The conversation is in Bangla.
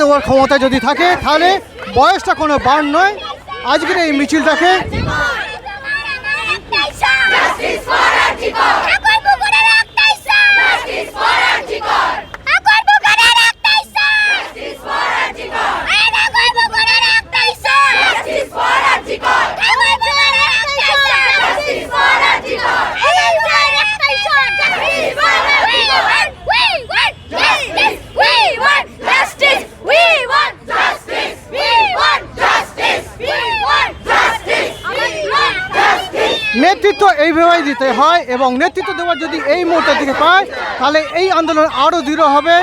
দেওয়ার ক্ষমতা যদি থাকে তাহলে বয়সটা কোনো বার নয়। আজকের এই মিছিলটাকে নেতৃত্ব এইভাবেই দিতে হয় এবং নেতৃত্ব দেওয়ার যদি এই মুহূর্তে দিকে পায়, তাহলে এই আন্দোলন আরও দৃঢ় হবে।